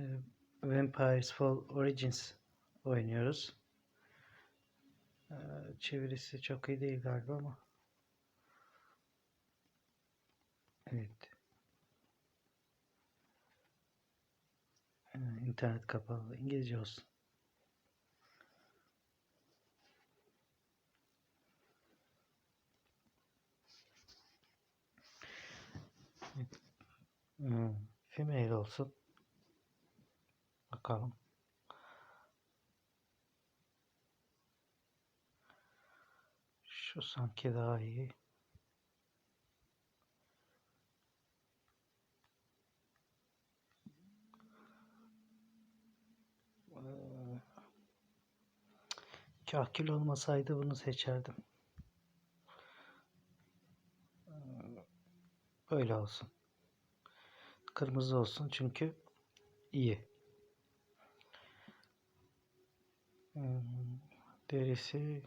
Ee, Vampires Fall Origins oynuyoruz. Ee, Çevirisi çok iyi değil galiba ama. Evet. Ee, İnternet kapalı. İngilizce olsun. Hmm, Female olsun. Bakalım. Şu sanki daha iyi. Ee, Kahkül olmasaydı bunu seçerdim. Ee, Böyle olsun. Kırmızı olsun çünkü iyi. Hmm, Derisi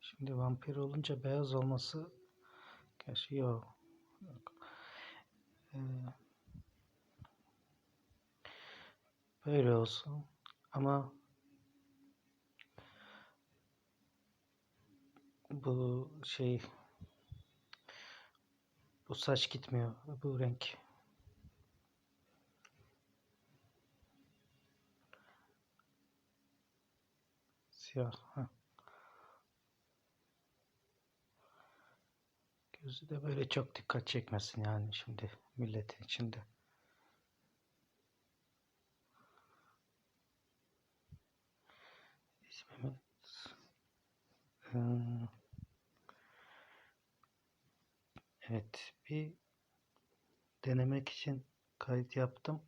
Şimdi vampir olunca beyaz olması gerçi. Yok. Ee, böyle olsun ama bu şey bu saç gitmiyor bu renk. Siyah. Ha. Gözü de böyle çok dikkat çekmesin yani şimdi milletin içinde. İsmimi Hmm. Evet bir denemek için kayıt yaptım.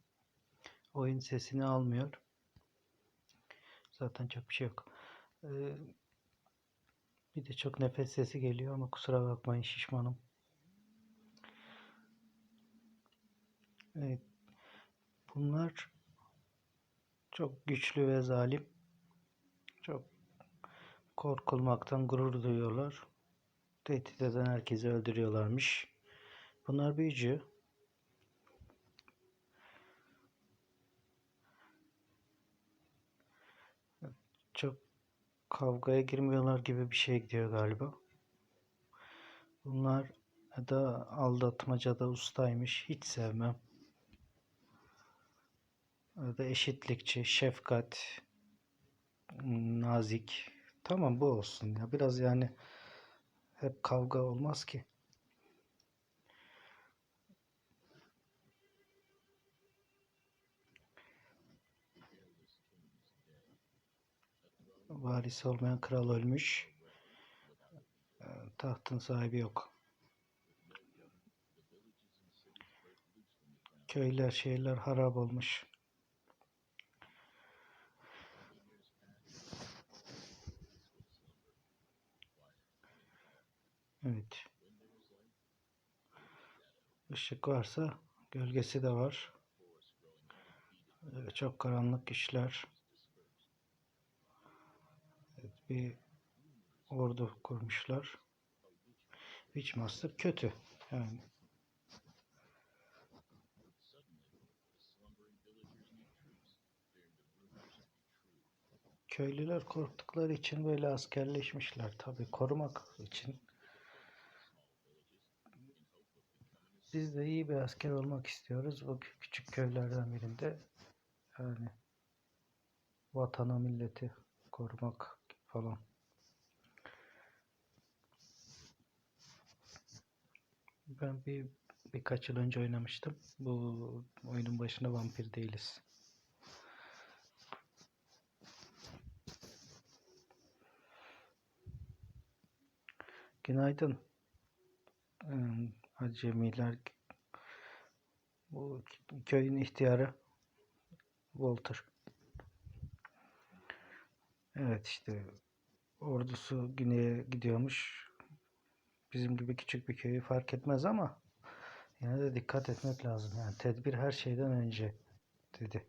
Oyun sesini almıyor. Zaten çok bir şey yok. Ee, bir de çok nefes sesi geliyor ama kusura bakmayın şişmanım. Evet. Bunlar çok güçlü ve zalim. Çok korkulmaktan gurur duyuyorlar. Tehdit eden herkesi öldürüyorlarmış. Bunlar büyücü. Çok kavgaya girmiyorlar gibi bir şey gidiyor galiba. Bunlar da aldatmacada ustaymış. Hiç sevmem. da eşitlikçi, şefkat, nazik. Tamam bu olsun ya. Biraz yani hep kavga olmaz ki. Varisi olmayan kral ölmüş. Ee, Tahtın sahibi yok. Köyler, şehirler harap olmuş. Evet. Işık varsa gölgesi de var. Ee, Çok karanlık işler. Bir ordu kurmuşlar. Witchmaster kötü. Yani köylüler korktukları için böyle askerleşmişler. Tabii korumak için. Biz de iyi bir asker olmak istiyoruz. Kü- küçük köylerden birinde yani vatana milleti korumak falan. Ben bir birkaç yıl önce oynamıştım. Bu oyunun başında vampir değiliz. Günaydın. Acemiler. Bu köyün ihtiyarı Walter. Evet işte ordusu güneye gidiyormuş. Bizim gibi küçük bir köyü fark etmez ama yine de dikkat etmek lazım. Yani tedbir her şeyden önce dedi.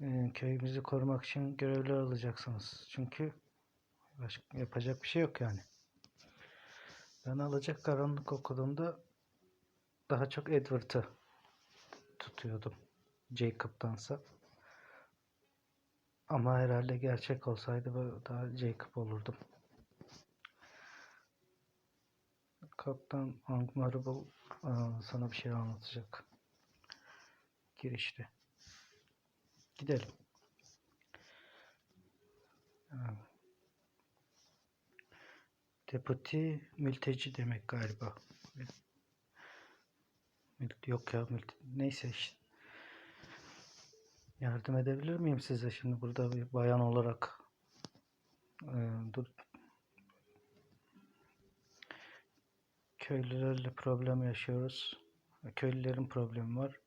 Ee, köyümüzü korumak için görevler alacaksınız. Çünkü başka yapacak bir şey yok yani. Ben alacak karanlık okuduğumda daha çok Edward'ı tutuyordum. Jacob'tansa. Ama herhalde gerçek olsaydı daha Jacob olurdum. Kaptan Angmarble aa, sana bir şey anlatacak. Girişte. Gidelim. Ha. Deputy mülteci demek galiba. Yok ya mülte neyse işte. Yardım edebilir miyim size şimdi burada bir bayan olarak? Ee, dur. Köylülerle problem yaşıyoruz. Köylülerin problemi var.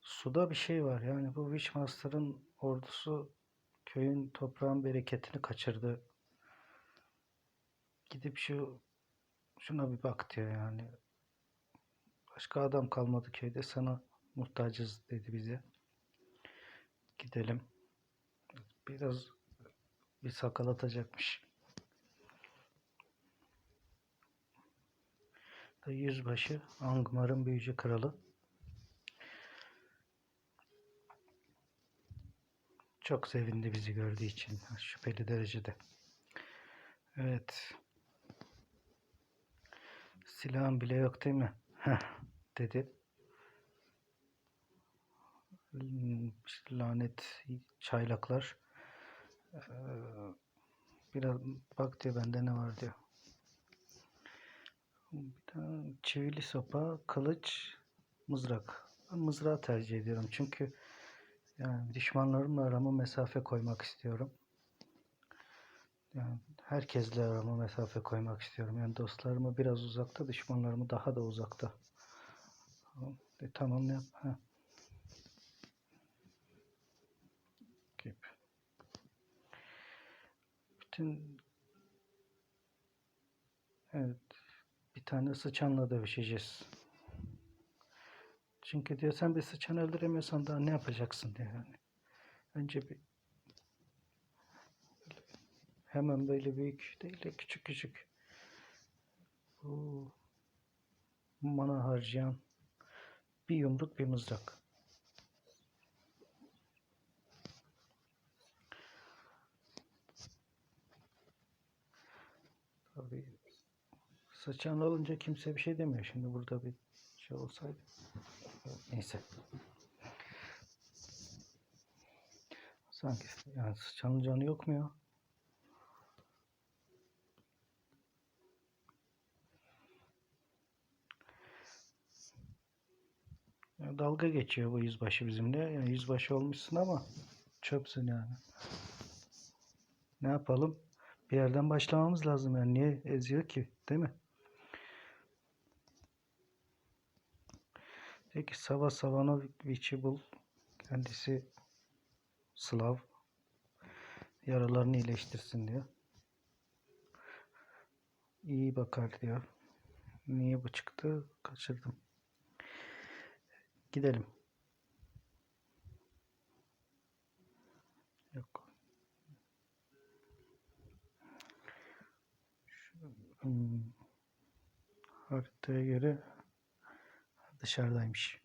Suda bir şey var. Yani bu Witchmaster'ın ordusu köyün toprağın bereketini kaçırdı. Gidip şu şuna bir bak diyor yani. Başka adam kalmadı köyde sana muhtacız dedi bize. Gidelim. Biraz bir sakal atacakmış. Yüzbaşı Angmar'ın büyücü kralı. Çok sevindi bizi gördüğü için şüpheli derecede. Evet. Silahın bile yok değil mi? Heh, dedi. Hmm, lanet çaylaklar. Ee, biraz bak diyor bende ne var diyor. Bir tane çivili sopa, kılıç, mızrak. Ben mızrağı tercih ediyorum çünkü yani düşmanlarımla arama mesafe koymak istiyorum. Yani herkesle arama mesafe koymak istiyorum. Yani dostlarımı biraz uzakta, düşmanlarımı daha da uzakta. E, tamam yap? Ha. Gibi. Bütün evet bir tane sıçanla dövüşeceğiz. Çünkü diyor sen bir sıçan öldüremiyorsan daha ne yapacaksın diyor yani. Önce bir hemen böyle büyük değil de küçük küçük bu mana harcayan bir yumruk bir mızrak. Tabii sıçan olunca kimse bir şey demiyor. Şimdi burada bir şey olsaydı. Neyse. Sanki yani sıçanın canı yok mu? Ya dalga geçiyor bu yüzbaşı bizimle. Yani yüzbaşı olmuşsun ama çöpsün yani. Ne yapalım? Bir yerden başlamamız lazım yani. Niye eziyor ki? Değil mi? Peki Sava Savanoviç'i bul. Kendisi Slav. Yaralarını iyileştirsin diyor. İyi bakar diyor. Niye bu çıktı? Kaçırdım. Gidelim. Yok. Şu, hmm, haritaya göre dışarıdaymış.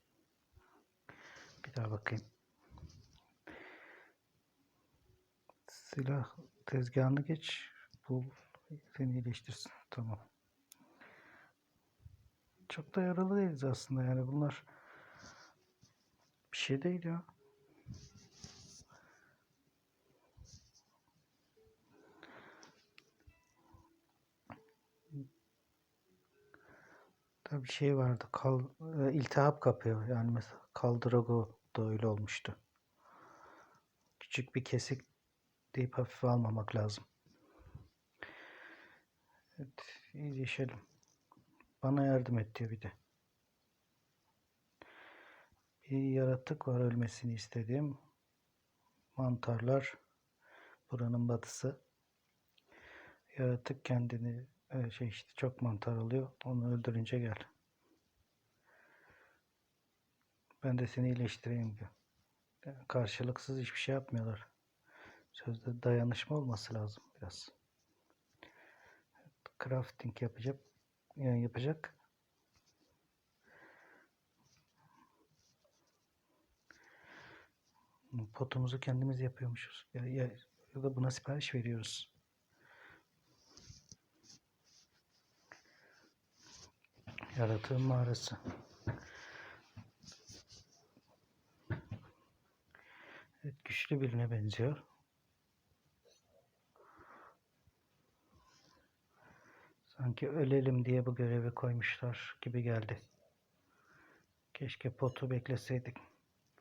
Bir daha bakayım. Silah tezgahını geç. Bul. Seni iyileştirsin. Tamam. Çok da yaralı değiliz aslında yani bunlar bir şey değil ya. Tabii şey vardı. Kal, e, iltihap kapıyor. Yani mesela Kaldrago da öyle olmuştu. Küçük bir kesik deyip hafife almamak lazım. Evet, iyileşelim. Bana yardım et diyor bir de. Bir yaratık var ölmesini istediğim. Mantarlar. Buranın batısı. Yaratık kendini şey işte çok mantar alıyor. Onu öldürünce gel. Ben de seni iyileştireyim diyor. Yani karşılıksız hiçbir şey yapmıyorlar. Sözde dayanışma olması lazım biraz. Crafting yapacağım. yani yapacak. Potumuzu kendimiz yapıyormuşuz. Ya, ya, ya da buna sipariş veriyoruz. Yaratığın mağarası. Evet, güçlü birine benziyor. Sanki ölelim diye bu görevi koymuşlar gibi geldi. Keşke potu bekleseydik.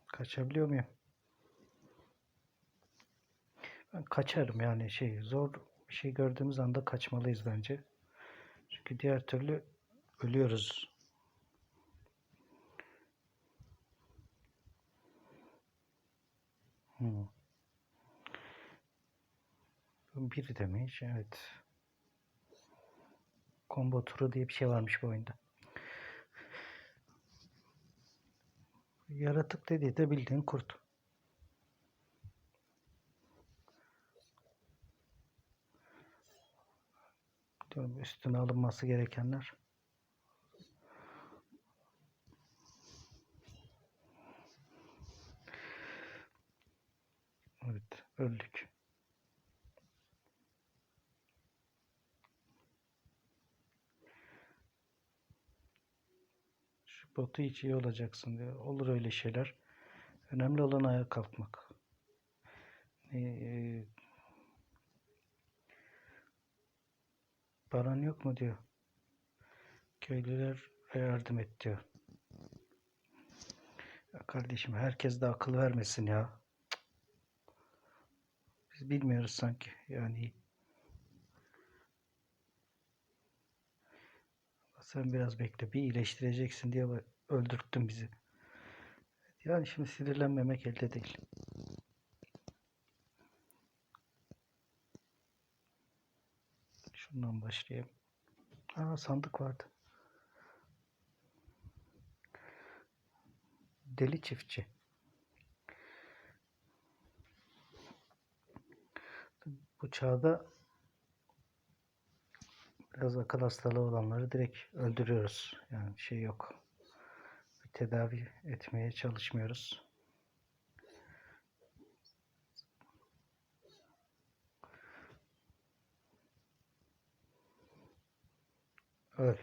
Kaçabiliyor muyum? Ben kaçarım yani şey zor bir şey gördüğümüz anda kaçmalıyız bence. Çünkü diğer türlü ölüyoruz. Hmm. Biri demiş evet. Combo turu diye bir şey varmış bu oyunda. Yaratık dediği de bildiğin kurt. Üstüne alınması gerekenler. Evet, öldük. Şu botu hiç iyi olacaksın diyor. Olur öyle şeyler. Önemli olan ayağa kalkmak. Ee, paran yok mu diyor. Köylüler yardım et diyor. Ya kardeşim herkes de akıl vermesin ya. Biz bilmiyoruz sanki. Yani sen biraz bekle. Bir iyileştireceksin diye öldürttün bizi. Yani şimdi sinirlenmemek elde değil. Şundan başlayayım. Aa sandık vardı. Deli çiftçi. Bu çağda biraz akıl hastalığı olanları direkt öldürüyoruz. Yani şey yok. Bir tedavi etmeye çalışmıyoruz. Öl.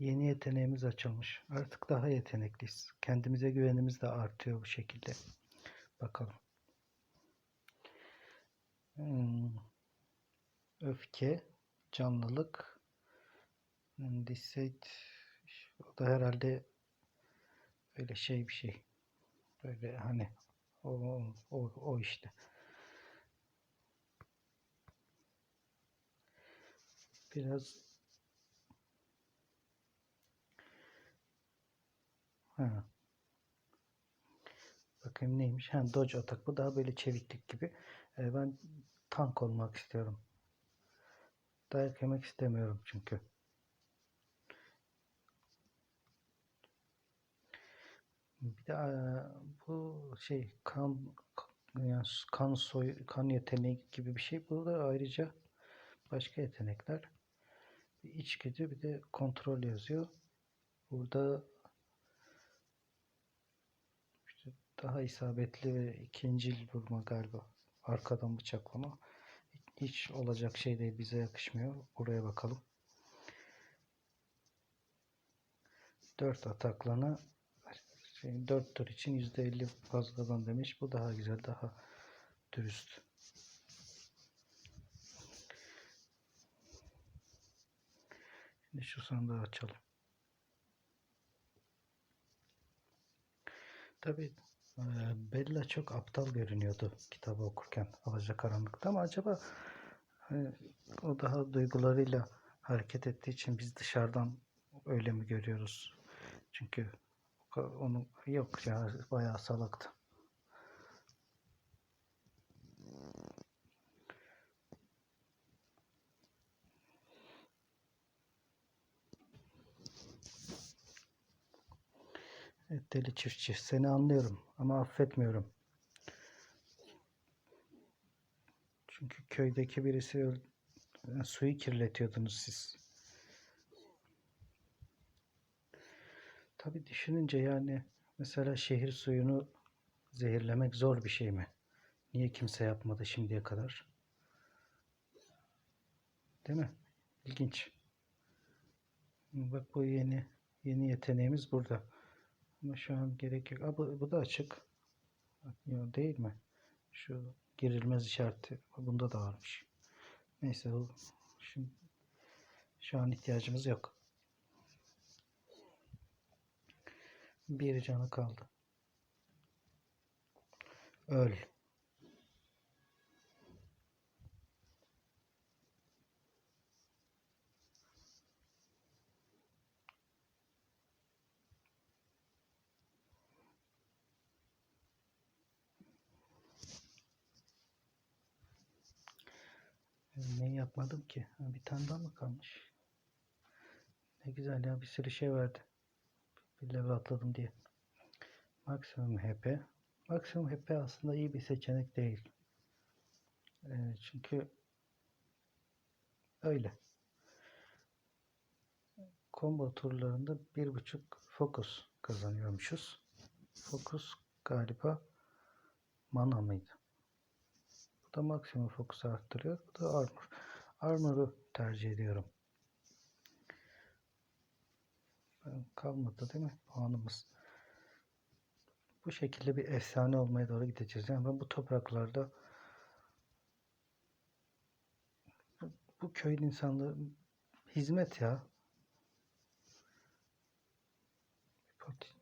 Yeni yeteneğimiz açılmış. Artık daha yetenekliyiz. Kendimize güvenimiz de artıyor bu şekilde. Bakalım. Hmm. Öfke, canlılık, Deceit, o da herhalde öyle şey bir şey. Böyle hani o, o, o işte. Biraz Bakayım neymiş? Ha, dodge atak. Bu daha böyle çeviklik gibi. Ee, ben tank olmak istiyorum. Dayak yemek istemiyorum çünkü. Bir de eee, bu şey kan yani kan soy kan yeteneği gibi bir şey. Bu da ayrıca başka yetenekler. Bir içgüdü bir de kontrol yazıyor. Burada işte daha isabetli ve ikincil vurma galiba. Arkadan bıçaklama. Hiç olacak şey değil. Bize yakışmıyor. Buraya bakalım. 4 ataklana şey, 4 tur için %50 fazladan demiş. Bu daha güzel, daha dürüst. Şimdi şu sandığı açalım. Tabii Bella çok aptal görünüyordu kitabı okurken Alacakaranlık'ta ama acaba e, o daha duygularıyla hareket ettiği için biz dışarıdan öyle mi görüyoruz? Çünkü onu yok ya bayağı salaktı. Evet deli çiftçi seni anlıyorum ama affetmiyorum. Çünkü köydeki birisi suyu kirletiyordunuz siz. Tabii düşününce yani mesela şehir suyunu zehirlemek zor bir şey mi? Niye kimse yapmadı şimdiye kadar? Değil mi? İlginç. Bak bu yeni yeni yeteneğimiz burada. Ama şu an gerek yok. Aa, bu, bu da açık. Bak, yo, değil mi? Şu girilmez işareti bunda da varmış. Neyse bu şimdi şu an ihtiyacımız yok. Bir canı kaldı. Öl. Ne yapmadım ki? Bir tane daha mı kalmış? Ne güzel ya bir sürü şey verdi. Bir level atladım diye. Maksimum HP. Maksimum HP aslında iyi bir seçenek değil. Ee, çünkü öyle. Combo turlarında bir buçuk fokus kazanıyormuşuz. Fokus galiba mana mıydı? Bu da maksimum fokusu arttırıyor. Bu da armor. Armor'u tercih ediyorum. Kalmadı değil mi puanımız? Bu şekilde bir efsane olmaya doğru gideceğiz. Yani ben bu topraklarda bu, bu köyün insanlığı hizmet ya. Pot-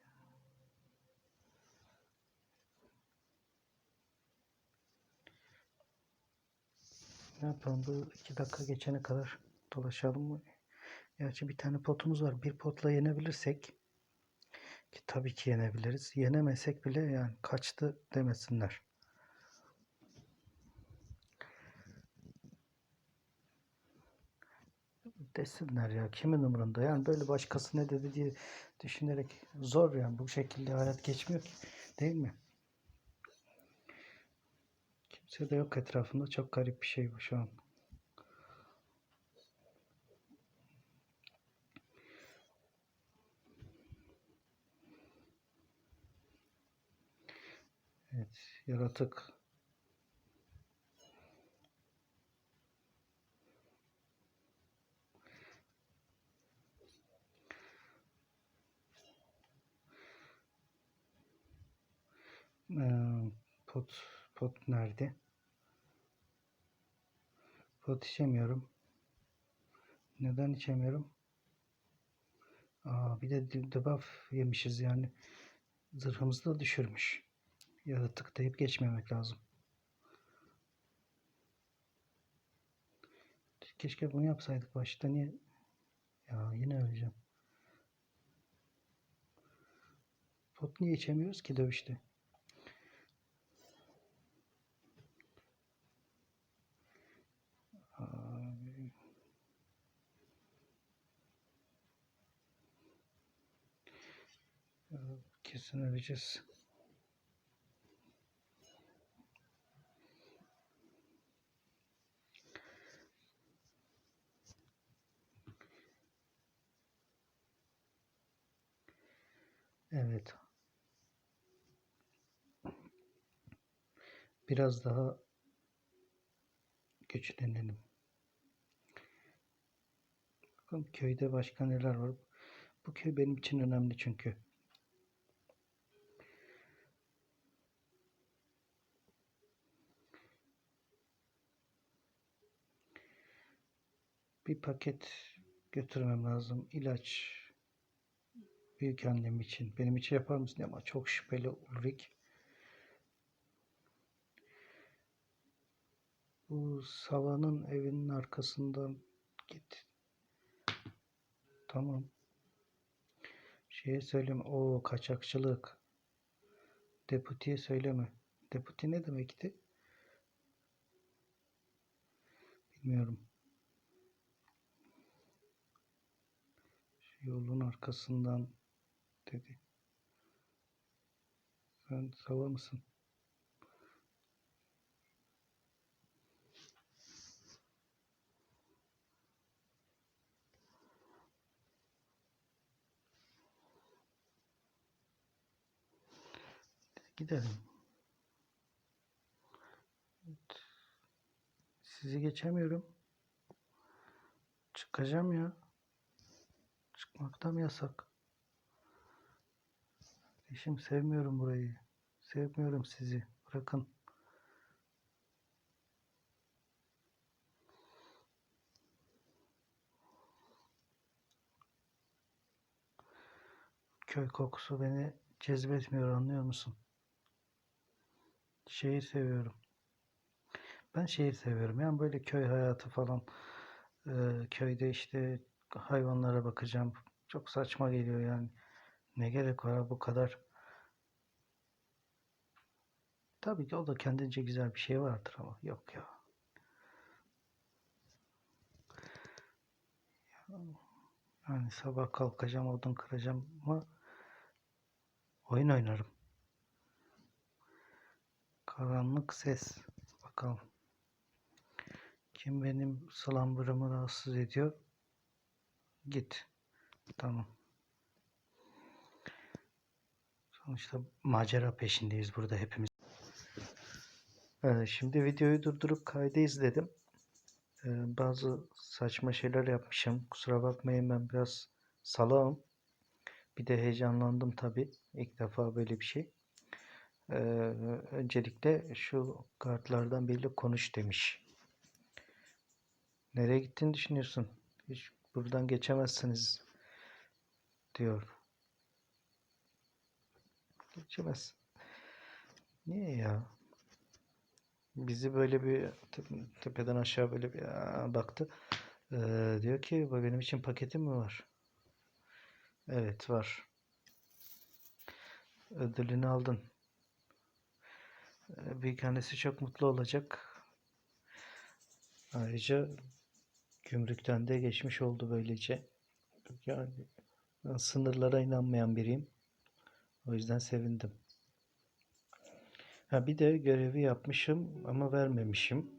Ne yapalım bu iki dakika geçene kadar dolaşalım mı? Gerçi bir tane potumuz var. Bir potla yenebilirsek ki tabii ki yenebiliriz. Yenemesek bile yani kaçtı demesinler. Desinler ya kimin umurunda yani böyle başkası ne dedi diye düşünerek zor yani bu şekilde hayat geçmiyor ki değil mi? Kimse de yok etrafında çok garip bir şey bu şu an. Evet, yaratık. Ee, pot, nerede? Pot içemiyorum. Neden içemiyorum? Aa, bir de- debuff yemişiz yani. Zırhımızı da düşürmüş. Yaratık deyip geçmemek lazım. Keşke bunu yapsaydık başta. Niye? Ya yine öleceğim. Pot niye içemiyoruz ki dövüşte? Abi. Ya, Kesin öleceğiz. Evet. Biraz daha güçlenelim. Bakalım köyde başka neler var. Bu köy benim için önemli çünkü. Bir paket götürmem lazım. İlaç büyük annem için. Benim için yapar mısın? Ama çok şüpheli Ulrik. Bu Sava'nın evinin arkasından git. Tamam. Şeye söyleme. O kaçakçılık. Deputiye söyleme. Deputi ne demekti? Bilmiyorum. Yolun arkasından dedi. Sen sava mısın? Gidelim. Evet. Sizi geçemiyorum. Çıkacağım ya. Çıkmakta mı yasak? Eşim sevmiyorum burayı. Sevmiyorum sizi. Bırakın. Köy kokusu beni cezbetmiyor anlıyor musun? Şehir seviyorum. Ben şehir seviyorum. Yani böyle köy hayatı falan. Köyde işte hayvanlara bakacağım. Çok saçma geliyor yani. Ne gerek var bu kadar? Tabii ki o da kendince güzel bir şey vardır ama yok ya. Yani sabah kalkacağım, odun kıracağım ama oyun oynarım. Karanlık ses. Bakalım. Kim benim slumber'ımı rahatsız ediyor? Git. Tamam. Sonuçta macera peşindeyiz burada hepimiz. Ee, şimdi videoyu durdurup kaydı izledim. Ee, bazı saçma şeyler yapmışım. Kusura bakmayın ben biraz salağım. Bir de heyecanlandım tabii. İlk defa böyle bir şey. Ee, öncelikle şu kartlardan biriyle konuş demiş. Nereye gittiğini düşünüyorsun? Hiç buradan geçemezsiniz diyor. Geçemez. Niye ya? Bizi böyle bir te- tepeden aşağı böyle bir baktı. Ee, diyor ki "Bu benim için paketim mi var? Evet var. Ödülünü aldın. Ee, Büyük annesi çok mutlu olacak. Ayrıca gümrükten de geçmiş oldu böylece. Yani sınırlara inanmayan biriyim. O yüzden sevindim. Ha bir de görevi yapmışım ama vermemişim.